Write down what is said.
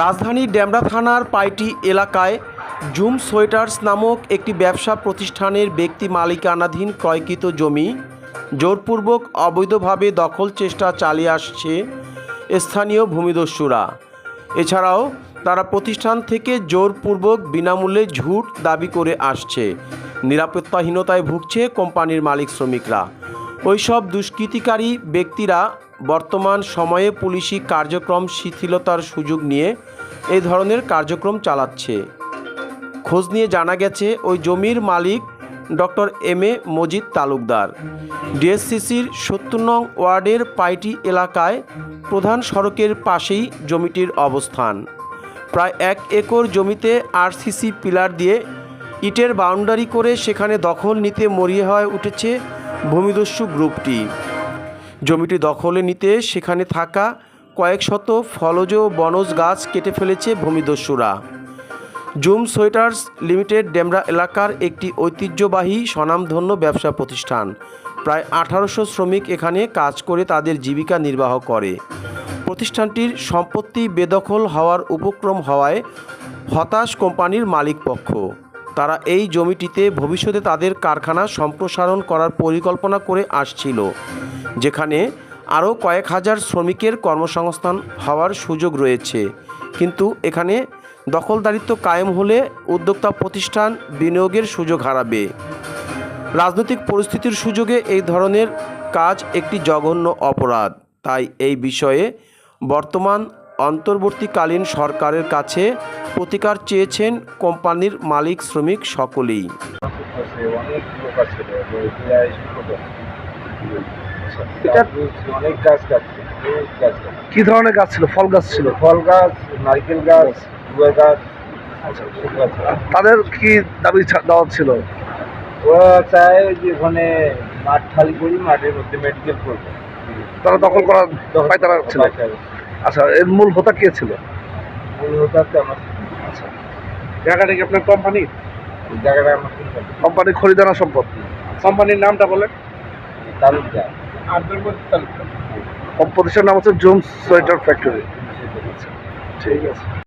রাজধানী ডেমরা থানার পাইটি এলাকায় জুম সোয়েটার্স নামক একটি ব্যবসা প্রতিষ্ঠানের ব্যক্তি মালিকানাধীন ক্রয়কৃত জমি জোরপূর্বক অবৈধভাবে দখল চেষ্টা চালিয়ে আসছে স্থানীয় ভূমিদস্যুরা। এছাড়াও তারা প্রতিষ্ঠান থেকে জোরপূর্বক বিনামূল্যে ঝুট দাবি করে আসছে। নিরাপত্তাহীনতায় ভুগছে কোম্পানির মালিক শ্রমিকরা। ওইসব দুষ্কৃতিকারী ব্যক্তিরা বর্তমান সময়ে পুলিশি কার্যক্রম শিথিলতার সুযোগ নিয়ে এই ধরনের কার্যক্রম চালাচ্ছে। খোঁজ নিয়ে জানা গেছে, ওই জমির মালিক doctor M A Majid Talukdar. ডিএসসিসির সত্তর নং ওয়ার্ডের পাইটি এলাকায় প্রধান সড়কের পাশেই জমিটির অবস্থান। প্রায় এক একর জমিতে আরসিসি পিলার দিয়ে ইটের বাউন্ডারি করে সেখানে দখল নিতে মরিয়া হয়ে উঠেছে ভূমিদস্যু গ্রুপটি। জমিটি দখলে নিতে সেখানে থাকা কয়েক শত ফলজ বনজ গাছ কেটে ফেলেছে ভূমিদস্যুরা। জুম সোয়েটার্স লিমিটেড ডেমরা এলাকার একটি ঐতিহ্যবাহী স্বনামধন্য ব্যবসা প্রতিষ্ঠান। প্রায় আঠারোশো শ্রমিক এখানে কাজ করে তাদের জীবিকা নির্বাহ করে। প্রতিষ্ঠানটির সম্পত্তি বেদখল হওয়ার উপক্রম হওয়ায় হতাশ কোম্পানির মালিকপক্ষ। তারা এই জমিটিতে ভবিষ্যতে তাদের কারখানা সম্প্রসারণ করার পরিকল্পনা করে আসছিল, যেখানে আরও কয়েক হাজার শ্রমিকের কর্মসংস্থান হওয়ার সুযোগ রয়েছে। কিন্তু এখানে দখলদারিত্ব কায়েম হলে উদ্যোক্তা প্রতিষ্ঠান বিনিয়োগের সুযোগ হারাবে। রাজনৈতিক পরিস্থিতির সুযোগে এই ধরনের কাজ একটি জঘন্য অপরাধ। তাই এই বিষয়ে বর্তমান অন্তর্বর্তীকালীন সরকারের কাছে প্রতিকার চেয়েছেন কোম্পানির মালিক শ্রমিক সকলেই। অনেক গাছ কাটছে কি ধরনের গাছ ছিল? ফল গাছ ছিল? ফল গাছ নারকেল গাছ গুয়া গাছ। তাদের কি দাবি দেওয়া ছিল? ওরা চায় যে ওখানে মাঠ খালি করি মাঠের মধ্যে মেডিকেল করবে। তারা দখল করার পায়তারা ছিল? পায়তারা। আচ্ছা এর মূল হোতা কে ছিল? মূল হতাতে আমার আচ্ছা। জায়গাটা কি আপনার কোম্পানি জায়গাটা আমার কোম্পানির কোম্পানি খরিদানা সম্পদ। কোম্পানির নামটা বলেন। তালুকদার। আব্দুল তালুকদার। প্রতিষ্ঠানের নাম হচ্ছে জুম সোয়েটার ফ্যাক্টরি। ঠিক আছে।